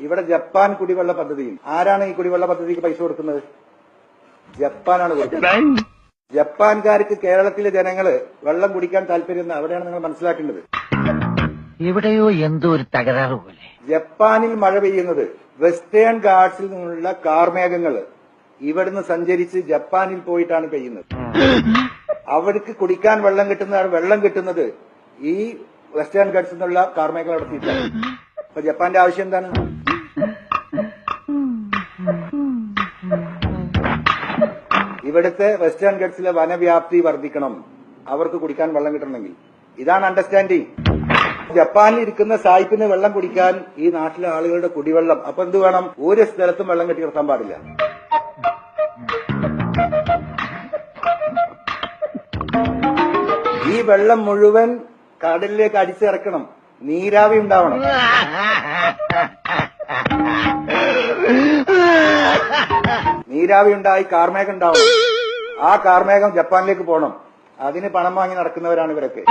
ഇവിടെ ജപ്പാൻ കുടിവെള്ള പദ്ധതിയിൽ ആരാണ് ഈ കുടിവെള്ള പദ്ധതിക്ക് പൈസ കൊടുക്കുന്നത്? ജപ്പാനാണ് കൊടുക്കുന്നത്. ജപ്പാൻകാർക്ക് കേരളത്തിലെ ജനങ്ങൾ വെള്ളം കുടിക്കാൻ താല്പര്യം അവിടെയാണ് നിങ്ങൾ മനസ്സിലാക്കേണ്ടത്. എവിടെയോ എന്തോ ഒരു തകരാറ് പോലെ. ജപ്പാനിൽ മഴ പെയ്യുന്നത് വെസ്റ്റേൺ ഗാർഡ്സിൽ നിന്നുള്ള കാർമേഘങ്ങൾ ഇവിടുന്ന് സഞ്ചരിച്ച് ജപ്പാനിൽ പോയിട്ടാണ് പെയ്യുന്നത്. അവർക്ക് കുടിക്കാൻ വെള്ളം കിട്ടുന്നതാണ് വെള്ളം കിട്ടുന്നത് ഈ വെസ്റ്റേൺ ഗാർഡ്സിൽ നിന്നുള്ള കാർമേഘം നടത്തിയിട്ടാണ് അപ്പൊ ജപ്പാന്റെ ആവശ്യം എന്താണ്? ഇവിടുത്തെ വെസ്റ്റേൺ ഗഡ്സിലെ വനവ്യാപ്തി വർദ്ധിക്കണം. അവർക്ക് കുടിക്കാൻ വെള്ളം കിട്ടണമെങ്കിൽ. ഇതാണ് അണ്ടർസ്റ്റാൻഡിങ് ജപ്പാനിൽ ഇരിക്കുന്ന സായിപ്പിന് വെള്ളം കുടിക്കാൻ ഈ നാട്ടിലെ ആളുകളുടെ കുടിവെള്ളം. അപ്പൊ എന്ത് വേണം? ഒരു സ്ഥലത്തും വെള്ളം കെട്ടി നിർത്താൻ പാടില്ല. ഈ വെള്ളം മുഴുവൻ കടലിലേക്ക് അടിച്ചിറക്കണം. നീരാവി ഉണ്ടാവണം. നീരാവി ഉണ്ടായി കാർമേഘം ഉണ്ടാവണം ആ കാർമേഘം ജപ്പാനിലേക്ക് പോകണം അതിന് പണം വാങ്ങി നടക്കുന്നവരാണ് ഇവരൊക്കെ.